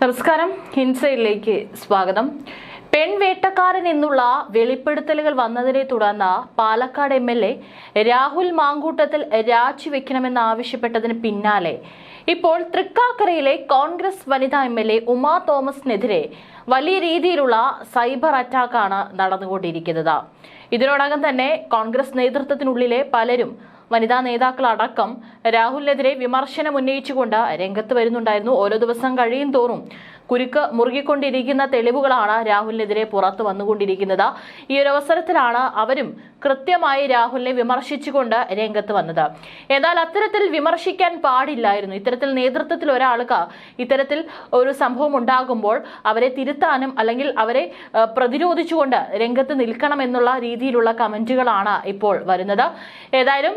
നമസ്കാരം. ഹിൻസയിലേക്ക് സ്വാഗതം. പെൺവേട്ടക്കാരൻ എന്നുള്ള വെളിപ്പെടുത്തലുകൾ വന്നതിനെ തുടർന്ന് Palakkad M L A Rahul Mamkootathil രാജിവെക്കണമെന്ന് ആവശ്യപ്പെട്ടതിന് പിന്നാലെ ഇപ്പോൾ തൃക്കാക്കരയിലെ കോൺഗ്രസ് വനിതാ എം എൽ എ ഉമാ തോമസിനെതിരെ വലിയ രീതിയിലുള്ള സൈബർ അറ്റാക്കാണ് നടന്നുകൊണ്ടിരിക്കുന്നത്. ഇതിനോടകം തന്നെ കോൺഗ്രസ് നേതൃത്വത്തിനുള്ളിലെ പലരും വനിതാ നേതാക്കളടക്കം രാഹുലിനെതിരെ വിമർശനം ഉന്നയിച്ചുകൊണ്ട് രംഗത്ത് വരുന്നുണ്ടായിരുന്നു. ഓരോ ദിവസം കഴിയും തോറും കുരുക്ക് മുറുകിക്കൊണ്ടിരിക്കുന്ന തെളിവുകളാണ് രാഹുലിനെതിരെ പുറത്തു വന്നുകൊണ്ടിരിക്കുന്നത്. ഈ ഒരു അവസരത്തിലാണ് അവരും കൃത്യമായി രാഹുലിനെ വിമർശിച്ചുകൊണ്ട് രംഗത്ത് വന്നത്. എന്നാൽ അത്തരത്തിൽ വിമർശിക്കാൻ പാടില്ലായിരുന്നു. ഇത്തരത്തിൽ നേതൃത്വത്തിൽ ഒരാൾക്ക് ഇത്തരത്തിൽ ഒരു സംഭവം ഉണ്ടാകുമ്പോൾ അവരെ തിരുത്താനും അല്ലെങ്കിൽ അവരെ പ്രതിരോധിച്ചുകൊണ്ട് രംഗത്ത് നിൽക്കണമെന്നുള്ള രീതിയിലുള്ള കമന്റുകളാണ് ഇപ്പോൾ വരുന്നത്. ഏതായാലും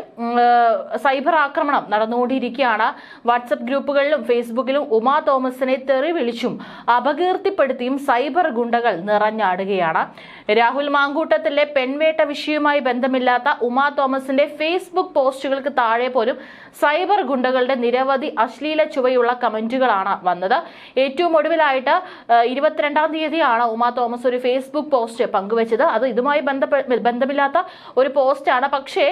സൈബർ ആക്രമണം നടന്നുകൊണ്ടിരിക്കുകയാണ്. വാട്സപ്പ് ഗ്രൂപ്പുകളിലും ഫേസ്ബുക്കിലും ഉമാ തോമസിനെ തെറി വിളിച്ചും അപകീർത്തിപ്പെടുത്തിയും സൈബർ ഗുണ്ടകൾ നിറഞ്ഞാടുകയാണ്. രാഹുൽ മാങ്കൂട്ടത്തിലെ പെൺവേട്ട വിഷയവുമായി ബന്ധമില്ലാത്ത ഉമാ തോമസിന്റെ ഫേസ്ബുക്ക് പോസ്റ്റുകൾക്ക് താഴെ പോലും സൈബർ ഗുണ്ടകളുടെ നിരവധി അശ്ലീല ചുവയുള്ള കമന്റുകളാണ് വന്നത്. ഏറ്റവും ഒടുവിലായിട്ട് ഇരുപത്തിരണ്ടാം തീയതിയാണ് ഉമാ തോമസ് ഒരു ഫേസ്ബുക്ക് പോസ്റ്റ് പങ്കുവച്ചത്. അത് ഇതുമായി ബന്ധമില്ലാത്ത ഒരു പോസ്റ്റാണ്. പക്ഷേ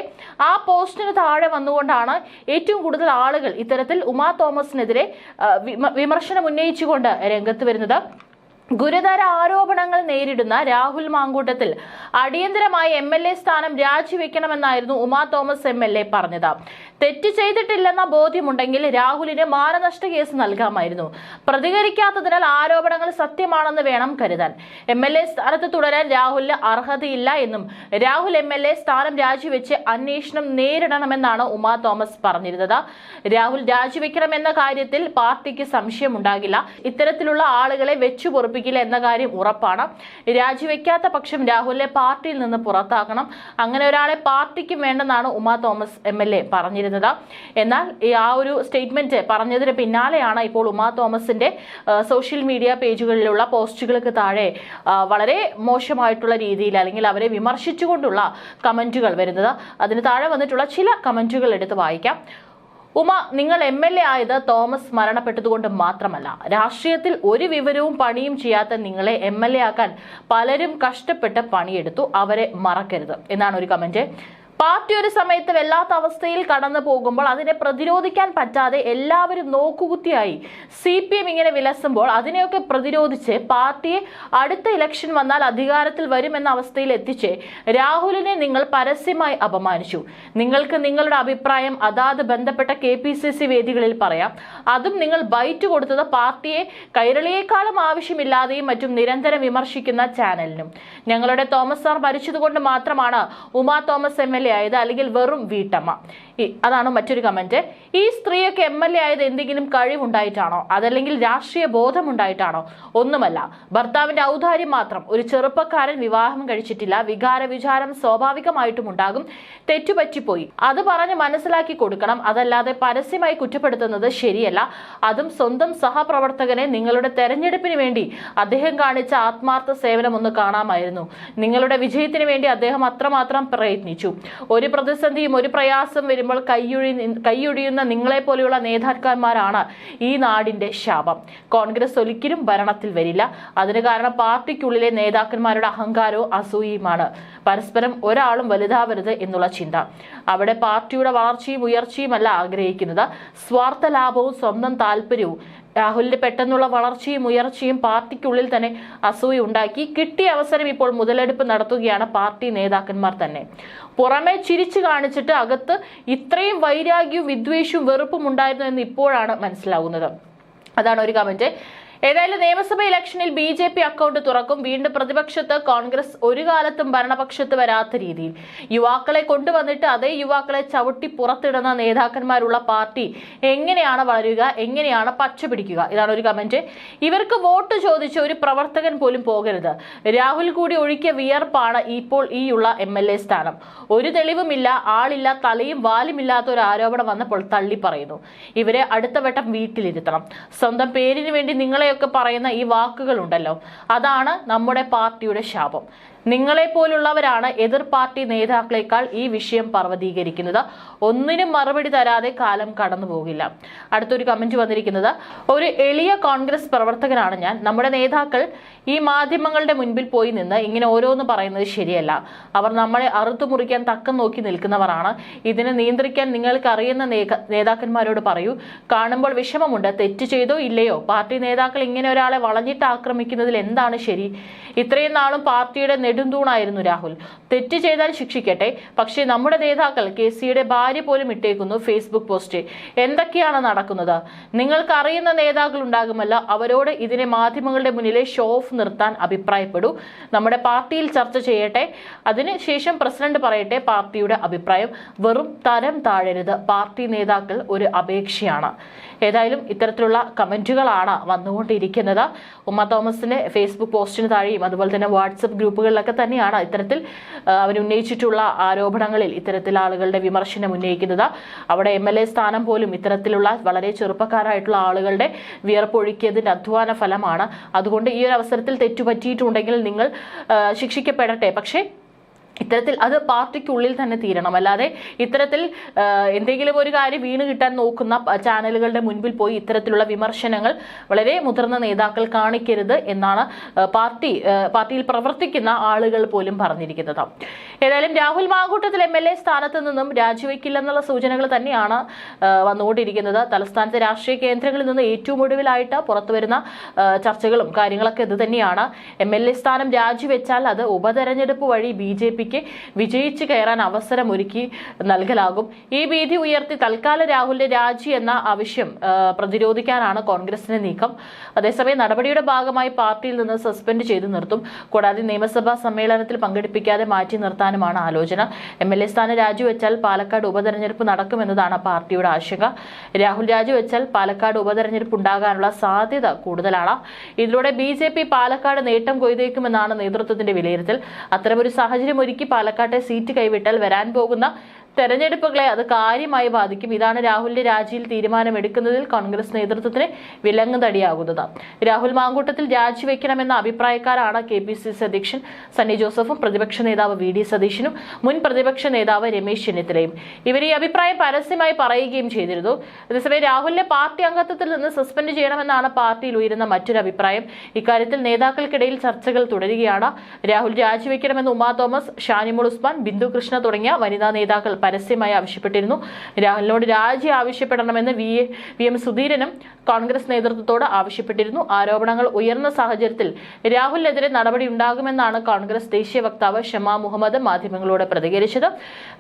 ആ പോസ്റ്റിന് താഴെ വന്നുകൊണ്ടാണ് ഏറ്റവും കൂടുതൽ ആളുകൾ ഇത്തരത്തിൽ ഉമാ തോമസിനെതിരെ വിമർശനം ഉന്നയിച്ചുകൊണ്ട് രംഗത്ത് വരുന്നത്. ഗുരുതര ആരോപണങ്ങൾ നേരിടുന്ന രാഹുൽ മാങ്കൂട്ടത്തിൽ അടിയന്തരമായി എം എൽ എ സ്ഥാനം രാജിവെക്കണമെന്നായിരുന്നു Uma Thomas M L A പറഞ്ഞത്. തെറ്റ് ചെയ്തിട്ടില്ലെന്ന ബോധ്യമുണ്ടെങ്കിൽ രാഹുലിന് മാനനഷ്ട കേസ് നൽകാമായിരുന്നു. പ്രതികരിക്കാത്തതിനാൽ ആരോപണങ്ങൾ സത്യമാണെന്ന് വേണം കരുതാൻ. എം എൽ എ സ്ഥാനത്ത് തുടരാൻ രാഹുലിന് അർഹതയില്ല എന്നും രാഹുൽ എം എൽ എ സ്ഥാനം രാജിവെച്ച് അന്വേഷണം നേരിടണമെന്നാണ് ഉമാ തോമസ് പറഞ്ഞിരുന്നത്. രാഹുൽ രാജിവെക്കണമെന്ന കാര്യത്തിൽ പാർട്ടിക്ക് സംശയം ഉണ്ടാകില്ല ഇത്തരത്തിലുള്ള ആളുകളെ വെച്ചു പൊറപ്പിക്കില്ല എന്ന കാര്യം ഉറപ്പാണ്. രാജിവെക്കാത്ത പക്ഷം രാഹുലിനെ പാർട്ടിയിൽ നിന്ന് പുറത്താക്കണം. അങ്ങനെ ഒരാളെ പാർട്ടിക്കും വേണ്ടെന്നാണ് Uma Thomas M L A പറഞ്ഞിരുന്നത്. എന്നാൽ ഈ ആ ഒരു സ്റ്റേറ്റ്മെന്റ് പറഞ്ഞതിന് പിന്നാലെയാണ് ഇപ്പോൾ ഉമാ തോമസിന്റെ സോഷ്യൽ മീഡിയ പേജുകളിലുള്ള പോസ്റ്റുകൾക്ക് താഴെ വളരെ മോശമായിട്ടുള്ള രീതിയിൽ അല്ലെങ്കിൽ അവരെ വിമർശിച്ചുകൊണ്ടുള്ള കമന്റുകൾ വരുന്നത്. അതിന് താഴെ വന്നിട്ടുള്ള ചില കമന്റുകൾ എടുത്ത് വായിക്കാം. ഉമ നിങ്ങൾ എം എൽ എ ആയത് തോമസ് മരണപ്പെട്ടതുകൊണ്ട് മാത്രമല്ല രാഷ്ട്രീയത്തിൽ ഒരു വിവരവും പണിയും ചെയ്യാത്ത നിങ്ങളെ എം എൽ എ ആക്കാൻ പലരും കഷ്ടപ്പെട്ട് പണിയെടുത്തു. അവരെ മറക്കരുത് എന്നാണ് ഒരു കമന്റ്. പാർട്ടി ഒരു സമയത്ത് വല്ലാത്ത അവസ്ഥയിൽ കടന്നു പോകുമ്പോൾ അതിനെ പ്രതിരോധിക്കാൻ പറ്റാതെ എല്ലാവരും നോക്കുകുത്തിയായി. സി പി എം ഇങ്ങനെ വിലസുമ്പോൾ അതിനെയൊക്കെ പ്രതിരോധിച്ച് പാർട്ടിയെ അടുത്ത ഇലക്ഷൻ വന്നാൽ അധികാരത്തിൽ വരുമെന്ന അവസ്ഥയിൽ എത്തിച്ച് രാഹുലിനെ നിങ്ങൾ പരസ്യമായി അപമാനിച്ചു. നിങ്ങൾക്ക് നിങ്ങളുടെ അഭിപ്രായം അതാത് ബന്ധപ്പെട്ട കെ പി സി സി വേദികളിൽ പറയാം. അതും നിങ്ങൾ ബൈറ്റ് കൊടുത്തത് പാർട്ടിയെ കൈരളിയേക്കാളും ആവശ്യമില്ലാതെയും മറ്റും നിരന്തരം വിമർശിക്കുന്ന ചാനലിനും. ഞങ്ങളുടെ തോമസ് സാർ ഭരിച്ചതുകൊണ്ട് മാത്രമാണ് ഉമാ തോമസ് എം എൽ ആയത് അല്ലെങ്കിൽ വെറും വീട്ടമ്മ. അതാണ് മറ്റൊരു കമന്റ് ഈ സ്ത്രീയൊക്കെ എം എൽ എ ആയത് എന്തെങ്കിലും കഴിവുണ്ടായിട്ടാണോ? അതല്ലെങ്കിൽ രാഷ്ട്രീയ ബോധമുണ്ടായിട്ടാണോ? ഒന്നുമല്ല. ഭർത്താവിന്റെ ഔദാര്യം മാത്രം. ഒരു ചെറുപ്പക്കാരൻ വിവാഹം കഴിച്ചിട്ടില്ല. വികാര വിചാരം സ്വാഭാവികമായിട്ടും ഉണ്ടാകും തെറ്റുപറ്റിപ്പോയി. അത് പറഞ്ഞ് മനസ്സിലാക്കി കൊടുക്കണം. അതല്ലാതെ പരസ്യമായി കുറ്റപ്പെടുത്തുന്നത് ശരിയല്ല. അതും സ്വന്തം സഹപ്രവർത്തകനെ നിങ്ങളുടെ തെരഞ്ഞെടുപ്പിന് വേണ്ടി അദ്ദേഹം കാണിച്ച ആത്മാർത്ഥ സേവനം ഒന്ന് കാണാമായിരുന്നു. നിങ്ങളുടെ വിജയത്തിന് വേണ്ടി അദ്ദേഹം അത്രമാത്രം പ്രയത്നിച്ചു. ഒരു പ്രതിസന്ധിയും ഒരു പ്രയാസം വരുമ്പോൾ കൈയൊഴി കൈയൊഴിയുന്ന നിങ്ങളെ പോലെയുള്ള നേതാക്കന്മാരാണ് ഈ നാടിന്റെ ശാപം. കോൺഗ്രസ് ഒരിക്കലും ഭരണത്തിൽ വരില്ല. അതിന് കാരണം പാർട്ടിക്കുള്ളിലെ നേതാക്കന്മാരുടെ അഹങ്കാരവും അസൂയയുമാണ്. പരസ്പരം ഒരാളും വലുതാവരുത് എന്നുള്ള ചിന്ത. അവിടെ പാർട്ടിയുടെ വളർച്ചയും ഉയർച്ചയുമല്ല ആഗ്രഹിക്കുന്നത്. സ്വാർത്ഥ ലാഭവും സ്വന്തം താല്പര്യവും രാഹുലിന്റെ പെട്ടെന്നുള്ള വളർച്ചയും ഉയർച്ചയും പാർട്ടിക്കുള്ളിൽ തന്നെ അസൂയ ഉണ്ടാക്കി. കിട്ടിയ അവസരം ഇപ്പോൾ മുതലെടുപ്പ് നടത്തുകയാണ് പാർട്ടി നേതാക്കന്മാർ തന്നെ. പുറമെ ചിരിച്ചു കാണിച്ചിട്ട് അകത്ത് ഇത്രയും വൈരാഗ്യവും വിദ്വേഷവും വെറുപ്പും ഉണ്ടായിരുന്നു എന്ന് ഇപ്പോഴാണ് മനസ്സിലാവുന്നത്. അതാണ് ഒരു കമന്റ് ഏതായാലും നിയമസഭ ഇലക്ഷനിൽ ബി ജെ പി അക്കൗണ്ട് തുറക്കും. വീണ്ടും പ്രതിപക്ഷത്ത് കോൺഗ്രസ് ഒരു കാലത്തും ഭരണപക്ഷത്ത് വരാത്ത രീതിയിൽ. യുവാക്കളെ കൊണ്ടുവന്നിട്ട് അതേ യുവാക്കളെ ചവിട്ടി പുറത്തിടുന്ന നേതാക്കന്മാരുള്ള പാർട്ടി എങ്ങനെയാണ് വളരുക? എങ്ങനെയാണ് പച്ച പിടിക്കുക? ഇതാണ് ഒരു കമന്റ്. ഇവർക്ക് വോട്ട് ചോദിച്ച ഒരു പ്രവർത്തകൻ പോലും പോകരുത്. രാഹുൽ കൂടി ഒഴുക്കിയ വിയർപ്പാണ് ഇപ്പോൾ ഈ ഉള്ള എം എൽ എ സ്ഥാനം. ഒരു തെളിവുമില്ല ആളില്ല തലയും വാലുമില്ലാത്ത ഒരു ആരോപണം വന്നപ്പോൾ തള്ളി പറയുന്നു. ഇവരെ അടുത്ത വട്ടം വീട്ടിലിരുത്തണം. സ്വന്തം പേരിന് വേണ്ടി നിങ്ങളെയൊക്കെ പറയുന്ന ഈ വാക്കുകളുണ്ടല്ലോ. അതാണ് നമ്മുടെ പാർട്ടിയുടെ ശാപം. നിങ്ങളെപ്പോലുള്ളവരാണ് എതിർ പാർട്ടി നേതാക്കളെക്കാൾ ഈ വിഷയം പർവതീകരിക്കുന്നത്. ഒന്നിനും മറുപടി തരാതെ കാലം കടന്നു പോകില്ല അടുത്തൊരു കമന്റ് വന്നിരിക്കുന്നത് ഒരു എളിയ കോൺഗ്രസ് പ്രവർത്തകനാണ് ഞാൻ. നമ്മുടെ നേതാക്കൾ ഈ മാധ്യമങ്ങളുടെ മുൻപിൽ പോയി നിന്ന് ഇങ്ങനെ ഓരോന്ന് പറയുന്നത് ശരിയല്ല. അവർ നമ്മളെ അറുത്തു മുറിക്കാൻ തക്കം നോക്കി നിൽക്കുന്നവരാണ്. ഇതിനെ നിയന്ത്രിക്കാൻ നിങ്ങൾക്ക് അറിയുന്ന നേതാക്കന്മാരോട് പറയൂ. കാണുമ്പോൾ വിഷമമുണ്ട്. തെറ്റ് ചെയ്തോ ഇല്ലയോ? പാർട്ടി നേതാക്കൾ ഇങ്ങനെ ഒരാളെ വളഞ്ഞിട്ട് ആക്രമിക്കുന്നതിൽ എന്താണ് ശരി? ഇത്രയും നാളും പാർട്ടിയുടെ നെടുന്തൂണായിരുന്നു രാഹുൽ. തെറ്റ് ചെയ്താൽ ശിക്ഷിക്കട്ടെ. പക്ഷേ നമ്മുടെ നേതാക്കൾ കെ സിയുടെ ഭാര്യ പോലും ഇട്ടേക്കുന്നു ഫേസ്ബുക്ക് പോസ്റ്റ്. എന്തൊക്കെയാണ് നടക്കുന്നത്? നിങ്ങൾക്ക് അറിയുന്ന നേതാക്കൾ ഉണ്ടാകുമല്ലോ. അവരോട് ഇതിനെ മാധ്യമങ്ങളുടെ മുന്നിലെ ഷോ ഓഫ് നിർത്താൻ അഭിപ്രായപ്പെടൂ. നമ്മുടെ പാർട്ടിയിൽ ചർച്ച ചെയ്യട്ടെ. അതിനുശേഷം പ്രസിഡന്റ് പറയട്ടെ പാർട്ടിയുടെ അഭിപ്രായം. വെറും തരം താഴരുത്. പാർട്ടി നേതാക്കൾ ഒരു അപേക്ഷയാണ്. ഏതായാലും ഇത്തരത്തിലുള്ള കമന്റുകളാണ് വന്നുകൊണ്ടിരിക്കുന്നത്. ഉമ്മ തോമസിന്റെ ഫേസ്ബുക്ക് പോസ്റ്റിന് താഴെയും അതുപോലെ തന്നെ വാട്സപ്പ് ഗ്രൂപ്പുകളിലൊക്കെ തന്നെയാണ് ഇത്തരത്തിൽ അവർ ഉന്നയിച്ചിട്ടുള്ള ആരോപണങ്ങളിൽ ഇത്തരത്തിൽ ആളുകളുടെ വിമർശനം ഉന്നയിക്കുന്നത്. അവിടെ എം എൽ എ സ്ഥാനം പോലും ഇത്തരത്തിലുള്ള വളരെ ചെറുപ്പക്കാരായിട്ടുള്ള ആളുകളുടെ വിയർപ്പൊഴുക്കിയതിന്റെ അധ്വാന ഫലമാണ്. അതുകൊണ്ട് ഈ ഒരു അവസരത്തിൽ തെറ്റുപറ്റിയിട്ടുണ്ടെങ്കിൽ നിങ്ങൾ ശിക്ഷിക്കപ്പെടട്ടെ. പക്ഷേ ഇത്തരത്തിൽ അത് പാർട്ടിക്കുള്ളിൽ തന്നെ തീരണം. അല്ലാതെ ഇത്തരത്തിൽ എന്തെങ്കിലും ഒരു കാര്യം വീണ് കിട്ടാൻ നോക്കുന്ന ചാനലുകളുടെ മുൻപിൽ പോയി ഇത്തരത്തിലുള്ള വിമർശനങ്ങൾ വളരെ മുതിർന്ന നേതാക്കൾ കാണിക്കരുത് എന്നാണ് പാർട്ടി പാർട്ടിയിൽ പ്രവർത്തിക്കുന്ന ആളുകൾ പോലും പറഞ്ഞിരിക്കുന്നത്. ഏതായാലും Rahul Mamkootathil M L A സ്ഥാനത്ത് നിന്നും രാജിവെക്കില്ലെന്നുള്ള സൂചനകൾ തന്നെയാണ് വന്നുകൊണ്ടിരിക്കുന്നത്. തലസ്ഥാനത്തെ രാഷ്ട്രീയ കേന്ദ്രങ്ങളിൽ നിന്ന് ഏറ്റവും ഒടുവിലായിട്ട് പുറത്തുവരുന്ന ചർച്ചകളും കാര്യങ്ങളൊക്കെ ഇത് തന്നെയാണ്. എം എൽ എ സ്ഥാനം രാജിവെച്ചാൽ അത് ഉപതെരഞ്ഞെടുപ്പ് വഴി ബി ജെ പിക്ക് വിജയിച്ചു കയറാൻ അവസരം ഒരുക്കി നൽകലാകും. ഈ ഭീതി ഉയർത്തി തൽക്കാല രാഹുലിന്റെ രാജി എന്ന ആവശ്യം പ്രതിരോധിക്കാനാണ് കോൺഗ്രസിന്റെ നീക്കം. അതേസമയം നടപടിയുടെ ഭാഗമായി പാർട്ടിയിൽ നിന്ന് സസ്പെൻഡ് ചെയ്തു നിർത്തും. കൂടാതെ നിയമസഭാ സമ്മേളനത്തിൽ പങ്കെടുപ്പിക്കാതെ മാറ്റി നിർത്താനുമാണ് ആലോചന. എം എൽ എ സ്ഥാനം രാജിവെച്ചാൽ പാലക്കാട് ഉപതെരഞ്ഞെടുപ്പ് നടക്കുമെന്നതാണ് പാർട്ടിയുടെ ആശങ്ക. രാഹുൽ രാജിവെച്ചാൽ പാലക്കാട് ഉപതെരഞ്ഞെടുപ്പ് ഉണ്ടാകാനുള്ള സാധ്യത കൂടുതലാണ്. ഇതിലൂടെ ബി പാലക്കാട് നേട്ടം കൊയ്തേക്കുമെന്നാണ് നേതൃത്വത്തിന്റെ വിലയിരുത്തൽ. അത്തരമൊരു സാഹചര്യം പാലക്കാട്ടെ സീറ്റ് കൈവിട്ടാൽ വരാൻ പോകുന്ന തെരഞ്ഞെടുപ്പുകളെ അത് കാര്യമായി ബാധിക്കും. ഇതാണ് രാഹുലിന്റെ രാജിയിൽ തീരുമാനമെടുക്കുന്നതിൽ കോൺഗ്രസ് നേതൃത്വത്തിന് വിലങ്ങുതടിയാകുന്നത്. രാഹുൽ മാങ്കൂട്ടത്തിൽ രാജിവെക്കണമെന്ന അഭിപ്രായക്കാരാണ് കെ പി സി സി അധ്യക്ഷൻ സണ്ണി ജോസഫും പ്രതിപക്ഷ നേതാവ് വി ഡി സതീശനും മുൻ പ്രതിപക്ഷ നേതാവ് രമേശ് ചെന്നിത്തലയും. ഇവർ ഈ അഭിപ്രായം പരസ്യമായി പറയുകയും ചെയ്തിരുന്നു. അതേസമയം രാഹുലിനെ പാർട്ടി അംഗത്വത്തിൽ നിന്ന് സസ്പെൻഡ് ചെയ്യണമെന്നാണ് പാർട്ടിയിൽ ഉയരുന്ന മറ്റൊരു അഭിപ്രായം. ഇക്കാര്യത്തിൽ നേതാക്കൾക്കിടയിൽ ചർച്ചകൾ തുടരുകയാണ്. രാഹുൽ രാജിവെക്കണമെന്ന് ഉമാ തോമസ് ഷാനിമോൾ ഉസ്മാൻ ബിന്ദു കൃഷ്ണ തുടങ്ങിയ വനിതാ നേതാക്കൾ പരസ്യമായി ആവശ്യപ്പെട്ടിരുന്നു. രാഹുലിനോട് രാജി ആവശ്യപ്പെടണമെന്ന് വി വി എം സുധീരനും കോൺഗ്രസ് നേതൃത്വത്തോട് ആവശ്യപ്പെട്ടിരുന്നു. ആരോപണങ്ങൾ ഉയർന്ന സാഹചര്യത്തിൽ രാഹുലിനെതിരെ നടപടി ഉണ്ടാകുമെന്നാണ് കോൺഗ്രസ് ദേശീയ വക്താവ് ഷമാ മുഹമ്മദ് മാധ്യമങ്ങളോട് പ്രതികരിച്ചത്.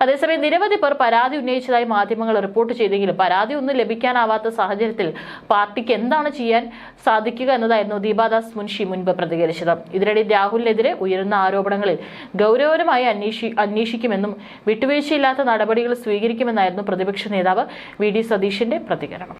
അതേസമയം നിരവധി പേർ പരാതി ഉന്നയിച്ചതായി മാധ്യമങ്ങൾ റിപ്പോർട്ട് ചെയ്തെങ്കിലും പരാതി ഒന്നും ലഭിക്കാനാവാത്ത സാഹചര്യത്തിൽ പാർട്ടിക്ക് എന്താണ് ചെയ്യാൻ സാധിക്കുക എന്നതായിരുന്നു ദീപാദാസ് മുൻഷി മുൻപ് പ്രതികരിച്ചത്. ഇതിനിടെ രാഹുലിനെതിരെ ഉയരുന്ന ആരോപണങ്ങളിൽ ഗൗരവരമായി അന്വേഷി അന്വേഷിക്കുമെന്നും വിട്ടുവീഴ്ചയില്ലാത്ത നടപടികൾ സ്വീകരിക്കുമെന്നായിരുന്നു പ്രതിപക്ഷ നേതാവ് വി ഡി സതീഷിന്റെ പ്രതികരണം.